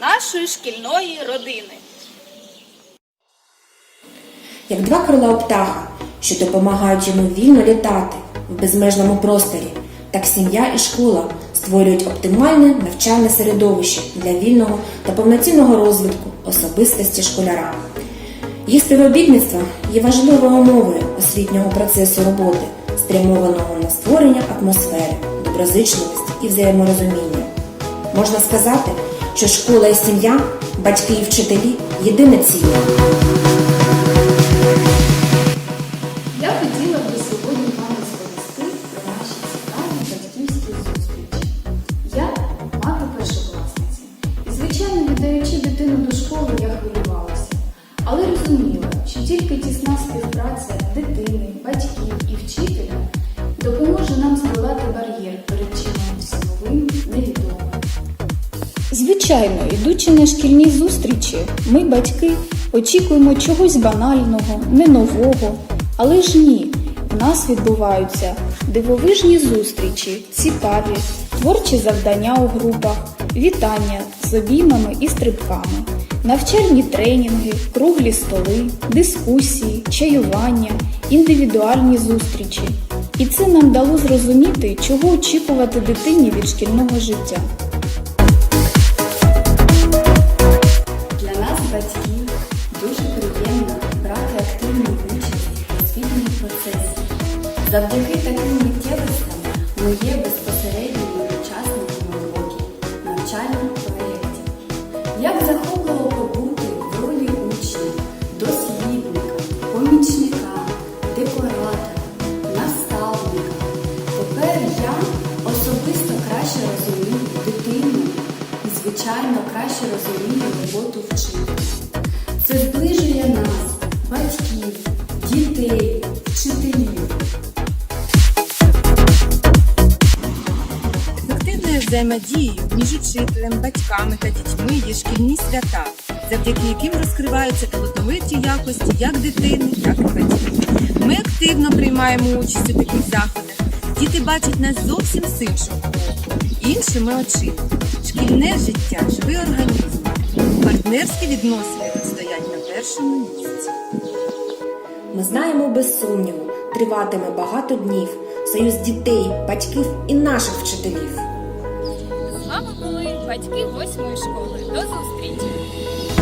нашої шкільної родини. як два крила птаха, що допомагають йому вільно літати в безмежному просторі, так сім'я і школа створюють оптимальне навчальне середовище для вільного та повноцінного розвитку особистості школяра. Їх співробітництво є важливою умовою освітнього процесу роботи, спрямованого на створення атмосфери, доброзичливості і взаєморозуміння. Можна сказати, що школа і сім'я, батьки і вчителі єдине ціле. Я хотіла би сьогодні вам розповісти про наші цікаві батьківські зустрічі. Я мати першокласниці. І, звичайно, віддаючи дитину до школи, я хвилювалася. Звичайно, ідучи на шкільні зустрічі, ми, батьки, очікуємо чогось банального, не нового. Але ж ні, в нас відбуваються дивовижні зустрічі, цікаві, творчі завдання у групах, вітання з обіймами і стрибками, навчальні тренінги, круглі столи, дискусії, чаювання, індивідуальні зустрічі. І це нам дало зрозуміти, чого очікувати дитині від шкільного життя. Батьків, дуже приємно брати активну участь в освітньому процесі. Завдяки таким миттєвостям ми є безпосередніми учасниками уроків, навчальних проєктів. Як захопливо побути в ролі учня, дослідника, помічника, декоратора, наставника. Тепер я особисто краще розумію звичайно, краще розумію роботу вчителя. Це зближує нас, батьків, дітей, вчителів. Ефективною взаємодією між учителем, батьками та дітьми є шкільні свята, завдяки яким розкриваються талановиті якості як дитини, так і батьків. Ми активно приймаємо участь у таких заходах. Діти бачать нас зовсім з іншого іншими очима. Шкільне життя живий організм. Партнерські відносини стоять на першому місці. Ми знаємо без сумніву, триватиме багато днів союз дітей, батьків і наших вчителів. З вами були батьки восьмої школи. До зустрічі!